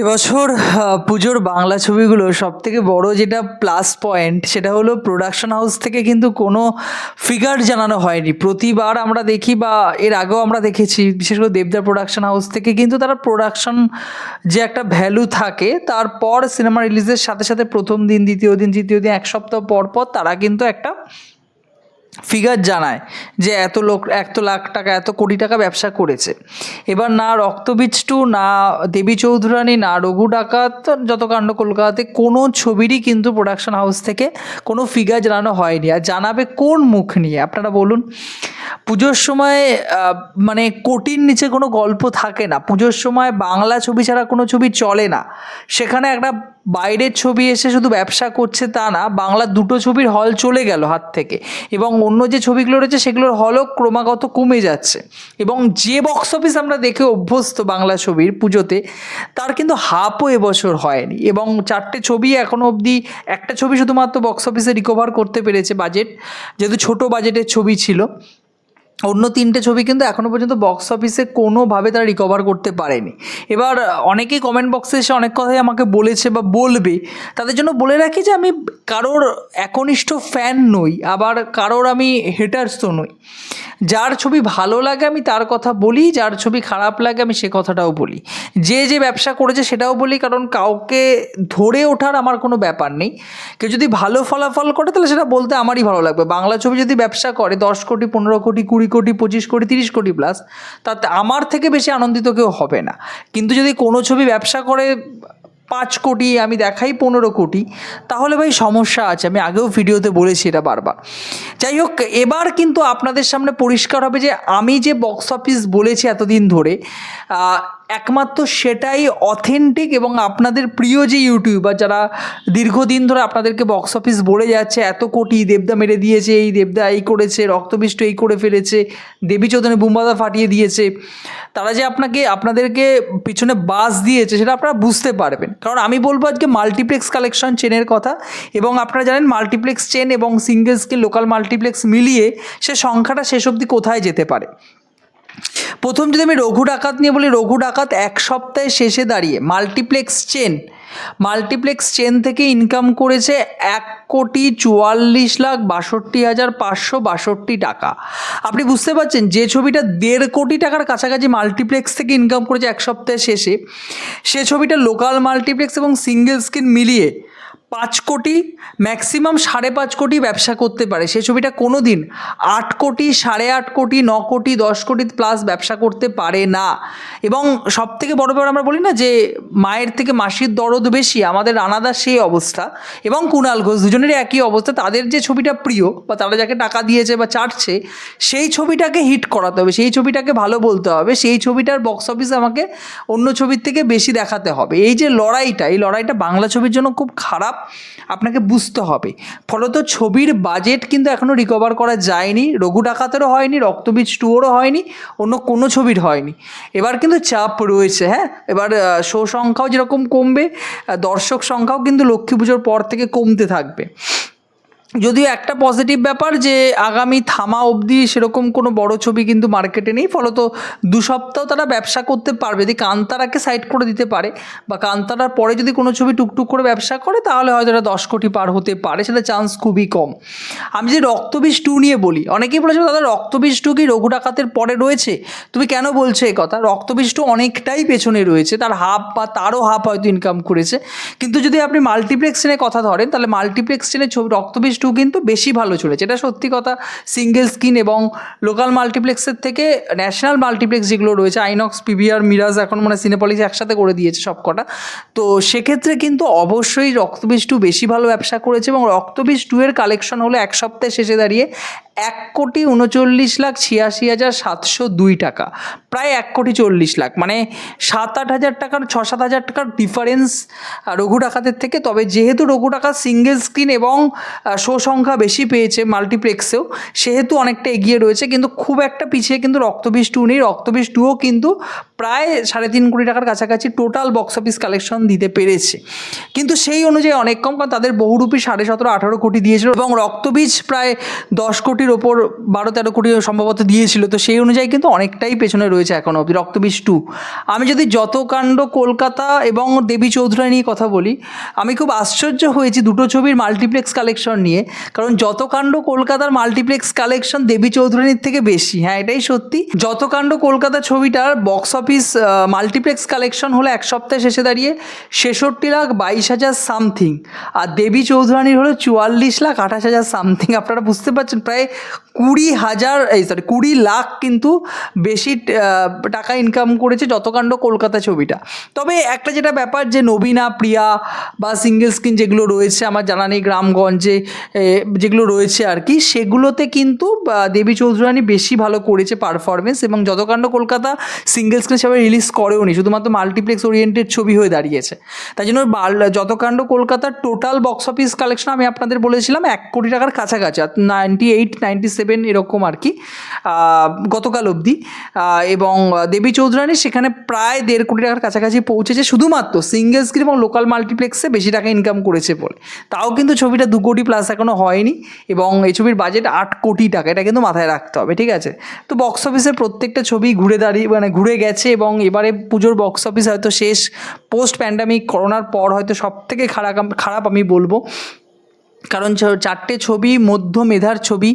এবছর পুজোর বাংলা ছবিগুলো সব থেকে বড় যেটা প্লাস পয়েন্ট সেটা হলো প্রোডাকশন হাউস থেকে কিন্তু কোনো ফিগার জানানো হয়নি। প্রতিবার আমরা দেখি বা এর আগেও আমরা দেখেছি, বিশেষ করে দেবদার প্রোডাকশন হাউস থেকে কিন্তু তারা প্রোডাকশন যে একটা ভ্যালু থাকে, তারপর সিনেমা রিলিজের সাথে সাথে প্রথম দিন, দ্বিতীয় দিন, তৃতীয় দিন, এক সপ্তাহ পর পর তারা কিন্তু একটা ফিগার জানায় যে এত লোক, এত লাখ টাকা, এত কোটি টাকা ব্যবসা করেছে। এবার না রক্তবীজ টু, না দেবী চৌধুরানী, না রঘু ডাকাত, যত কাণ্ড কলকাতাতে, কোনো ছবিরই কিন্তু প্রোডাকশন হাউস থেকে কোনো ফিগার জানানো হয়নি। আর জানাবে কোন মুখ নিয়ে? আপনারা বলুন। পুজোর সময় মানে কোটির নিচে কোনো গল্প থাকে না। পুজোর সময় বাংলা ছবি ছাড়া কোনো ছবি চলে না। সেখানে একটা বাইরের ছবি এসে শুধু ব্যবসা করছে তা না বাংলার দুটো ছবির হল চলে গেল হাত থেকে। এবং অন্য যে ছবিগুলো রয়েছে, সেগুলোর হলও ক্রমাগত কমে যাচ্ছে। এবং যে বক্স অফিস আমরা দেখে অভ্যস্ত বাংলা ছবির পুজোতে, তার কিন্তু হাফও এবছর হয়নি। এবং চারটে ছবি এখনও অবধি, একটা ছবি শুধুমাত্র বক্স অফিসে রিকভার করতে পেরেছে বাজেট যেহেতু ছোট বাজেটের ছবি ছিল। অন্য তিনটে ছবি কিন্তু এখনও পর্যন্ত বক্স অফিসে কোনোভাবে তারা রিকভার করতে পারেনি। এবার অনেকেই কমেন্ট বক্সে এসে অনেক কথাই আমাকে বলেছে বা বলবে। তাদের জন্য বলে রাখি যে আমি কারোর একনিষ্ঠ ফ্যান নই, আবার কারোর আমি হেটার্স তো নই। যার ছবি ভালো লাগে আমি তার কথা বলি, যার ছবি খারাপ লাগে আমি সে কথাটাও বলি। যে যে ব্যবসা করেছে সেটাও বলি, কারণ কাউকে ধরে ওঠার আমার কোনো ব্যাপার নেই। কেউ যদি ভালো ফলাফল করে তাহলে সেটা বলতে আমারই ভালো লাগবে। বাংলা ছবি যদি ব্যবসা করে, দশ কোটি, পনেরো কোটি, কুড়ি কোটি, পঁচিশ কোটি, তিরিশ কোটি প্লাস তাতে আমার থেকে বেশি আনন্দিত কেউ হবে না। কিন্তু যদি কোনো ছবি ব্যবসা করে পাঁচ কোটি, আমি দেখাই পনেরো কোটি, তাহলে ভাই সমস্যা আছে। আমি আগেও ভিডিওতে বলেছি এটা বারবার। যাই হোক, এবার কিন্তু আপনাদের সামনে পরিষ্কার হবে যে আমি যে বক্স অফিস বলেছি এতদিন ধরে একমাত্র সেটাই অথেন্টিক এবং আপনাদের প্রিয় যে ইউটিউবার যারা দীর্ঘদিন ধরে আপনাদেরকে বক্স অফিস বলে যাচ্ছে, এত কোটি দেবদা মেরে দিয়েছে, এই দেবদা এই করেছে রক্তবিষ্ট এই করে ফেলেছে, দেবী চৌধুরী বুম্বাদা ফাটিয়ে দিয়েছে, তারা যে আপনাকে, আপনাদেরকে পিছনে বাস দিয়েছে সেটা আপনারা বুঝতে পারবেন। কারণ আমি বলব আজকে মাল্টিপ্লেক্স কালেকশন চেনের কথা এবং আপনারা জানেন মাল্টিপ্লেক্স চেন এবং সিঙ্গেল স্কেল লোকাল মাল্টিপ্লেক্স মিলিয়ে সে সংখ্যাটা শেষ অবধি কোথায় যেতে পারে। প্রথম যদি আমি রঘু ডাকাত নিয়ে বলি, রঘু ডাকাত এক সপ্তাহে শেষে দাঁড়িয়ে মাল্টিপ্লেক্স চেন মাল্টিপ্লেক্স চেন থেকে ইনকাম করেছে এক কোটি চুয়াল্লিশ লাখ বাষট্টি হাজার পাঁচশো বাষট্টি টাকা। আপনি বুঝতে পারছেন, যে ছবিটা দেড় কোটি টাকার কাছাকাছি মাল্টিপ্লেক্স থেকে ইনকাম করেছে এক সপ্তাহে শেষে, সে ছবিটা লোকাল মাল্টিপ্লেক্স এবং সিঙ্গেল স্ক্রিন মিলিয়ে পাঁচ কোটি ম্যাক্সিমাম সাড়ে পাঁচ কোটি ব্যবসা করতে পারে। সেই ছবিটা কোনো দিন আট কোটি, সাড়ে আট কোটি, ন কোটি, দশ কোটি প্লাস ব্যবসা করতে পারে না। এবং সব থেকে বড় ব্যাপার আমরা বলি না যে, মায়ের থেকে মাসির দরদ বেশি, আমাদের রানাদার সেই অবস্থা। এবং কুণাল ঘোষ দুজনেরই একই অবস্থা। তাদের যে ছবিটা প্রিয় বা তারা যাকে টাকা দিয়েছে বা চাটছে, সেই ছবিটাকে হিট করাতে হবে, সেই ছবিটাকে ভালো বলতে হবে, সেই ছবিটার বক্স অফিস আমাকে অন্য ছবির থেকে বেশি দেখাতে হবে। এই যে লড়াইটা, এই লড়াইটা বাংলা ছবির জন্য খুব খারাপ আপনাকে বুঝতে হবে। ফলত ছবির বাজেট কিন্তু এখনও রিকভার করা যায়নি, রঘু ডাকাতেরও হয়নি, রক্তবীজ টুয়োরও হয়নি, অন্য কোনো ছবির হয়নি। এবার কিন্তু চাপ রয়েছে হ্যাঁ? এবার শো সংখ্যাও যেরকম কমবে দর্শক সংখ্যাও কিন্তু লক্ষ্মী পুজোর পর থেকে কমতে থাকবে। যদিও একটা পজিটিভ ব্যাপার যে, আগামী থামা অবধি সেরকম কোনো বড় ছবি কিন্তু মার্কেটে নেই, ফলত দু সপ্তাহ তারা ব্যবসা করতে পারবে। যদি কান্তারাকে সাইড করে দিতে পারে বা কান্তারার পরে যদি কোনো ছবি টুকটুক করে ব্যবসা করে, তাহলে হয়তো এটা দশ কোটি পার হতে পারে, সেটা চান্স খুবই কম। আমি যদি রক্তবীজ টু নিয়ে বলি, অনেকেই বলেছে, দাদা, রক্তবীজ টু কি রঘু ডাকাতের পরে রয়েছে? তুমি কেন বলছো এই কথা? রক্তবীজ টু অনেকটাই পেছনে রয়েছে, তার হাফ বা তারও হাফ হয়তো ইনকাম করেছে। কিন্তু যদি আপনি মাল্টিপ্লেক্স কথা ধরেন, তাহলে মাল্টিপ্লেক্স চেনের ছবি, রক্তবীজ টু কিন্তু বেশি ভালো চলেছে। এটা সত্যি কথা সিঙ্গেল স্ক্রিন এবং লোকাল মাল্টিপ্লেক্সের থেকে ন্যাশনাল মাল্টিপ্লেক্স যেগুলো রয়েছে আইনক্স পিভিআর মিরাজ এখন মানে সিনেপলিক্স একসাথে করে দিয়েছে সব কটা তো সেক্ষেত্রে কিন্তু অবশ্যই রক্তবীজ টু বেশি ভালো ব্যবসা করেছে এবং রক্তবীজ টু এর কালেকশন হলো এক সপ্তাহে শেষে দাঁড়িয়ে এক কোটি উনচল্লিশ লাখ ছিয়াশি হাজার সাতশো দুই টাকা। প্রায় এক কোটি চল্লিশ লাখ। মানে সাত আট হাজার টাকার, ছ সাত হাজার টাকার ডিফারেন্স রঘু ডাকাতের থেকে। তবে যেহেতু রঘু ডাকাত সিঙ্গেল স্ক্রিন এবং শো সংখ্যা বেশি পেয়েছে মাল্টিপ্লেক্সেও সেহেতু অনেকটা এগিয়ে রয়েছে। কিন্তু খুব একটা পিছিয়ে কিন্তু রক্তবীজ টু নেই। রক্তবীজ টুও কিন্তু প্রায় সাড়ে তিন কোটি টাকার কাছাকাছি টোটাল বক্স অফিস কালেকশন দিতে পেরেছে। কিন্তু সেই অনুযায়ী অনেক কম, কারণ তাদের বহুরূপী সাড়ে সতেরো আঠারো কোটি দিয়েছিল। এবং রক্তবীজ প্রায় দশ কোটির কোটির ওপর বারো তেরো কোটি সম্ভবত দিয়েছিল, তো সেই অনুযায়ী কিন্তু অনেকটাই পেছনে রয়েছে এখন অবধি রক্তবীজ টু আমি যদি যত কাণ্ড কলকাতা এবং দেবী চৌধুরী নিয়ে কথা বলি, আমি খুব আশ্চর্য হয়েছি দুটো ছবির মাল্টিপ্লেক্স কালেকশন নিয়ে। কারণ যত কাণ্ড কলকাতার মাল্টিপ্লেক্স কালেকশন দেবী চৌধুরানীর থেকে বেশি হ্যাঁ এটাই সত্যি। যত কাণ্ড কলকাতা ছবিটার বক্স অফিস মাল্টিপ্লেক্স কালেকশন হলো এক সপ্তাহে শেষে দাঁড়িয়ে ছেষট্টি লাখ বাইশ হাজার সামথিং আর দেবী চৌধুরানীর হলো চুয়াল্লিশ লাখ আঠাশ হাজার সামথিং আপনারা বুঝতে পারছেন, প্রায় কুড়ি হাজার, এই সরি কুড়ি লাখ কিন্তু বেশি টাকা ইনকাম করেছে যতকাণ্ড কলকাতা ছবিটা। তবে একটা যেটা ব্যাপার যে নবীনা, প্রিয়া বা সিঙ্গেল স্ক্রিন যেগুলো রয়েছে, আমার জানা নেই গ্রামগঞ্জে যেগুলো রয়েছে আর কি, সেগুলোতে কিন্তু দেবী চৌধুরানী বেশি ভালো করেছে পারফরমেন্স এবং যতকাণ্ড কলকাতা সিঙ্গেল স্ক্রিন হিসাবে রিলিজ করেও নি শুধুমাত্র মাল্টিপ্লেক্স ওরিয়েন্টেড ছবি হয়ে দাঁড়িয়েছে। তাই জন্য যতকাণ্ড কলকাতার টোটাল বক্স অফিস কালেকশন আমি আপনাদের বলেছিলাম, এক কোটি টাকার কাছাকাছি নাইনটি এইট নাইনটি সেভেন এরকম আর কি গতকাল অবধি। এবং দেবী চৌধুরানী সেখানে প্রায় দেড় কোটি টাকার কাছাকাছি পৌঁছেছে শুধুমাত্র সিঙ্গেল স্ক্রিন এবং লোকাল মাল্টিপ্লেক্সে বেশি টাকা ইনকাম করেছে বলে। তাও কিন্তু ছবিটা দু কোটি প্লাস এখনও হয়নি এবং এই ছবির বাজেট আট কোটি টাকা, এটা কিন্তু মাথায় রাখতে হবে, ঠিক আছে? তো বক্স অফিসের প্রত্যেকটা ছবি ঘুরে দাঁড়িয়ে মানে ঘুরে গেছে এবং এবারে পুজোর বক্স অফিস হয়তো শেষ পোস্ট প্যান্ডামিক করোনার পর হয়তো সব থেকে খারাপ খারাপ আমি বলব। কারণ চারটে ছবি মধ্য মেধার ছবি,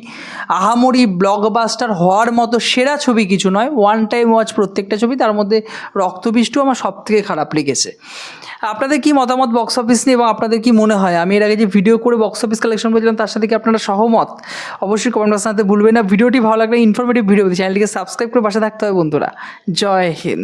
আহামরি ব্লকবাস্টার হওয়ার মতো সেরা ছবি কিছু নয়। ওয়ান টাইম ওয়াচ প্রত্যেকটা ছবি, তার মধ্যে রক্তবিষ্টু আমার সব থেকে খারাপ লেগেছে। আপনাদের কি মতামত বক্স অফিস নিয়ে এবং আপনাদের কি মনে হয়? আমি এর আগে যে ভিডিও করে বক্স অফিস কালেকশন করেছিলাম, তার সাথে কি আপনারা সহমত? অবশ্যই কমেন্ট বক্স জানাতে ভুলবেন না। ভিডিওটি ভালো লাগলে ইনফরমেটিভ ভিডিও চ্যানেলটিকে সাবস্ক্রাইব করে পাশে থাকতে হবে বন্ধুরা। জয় হিন্দ।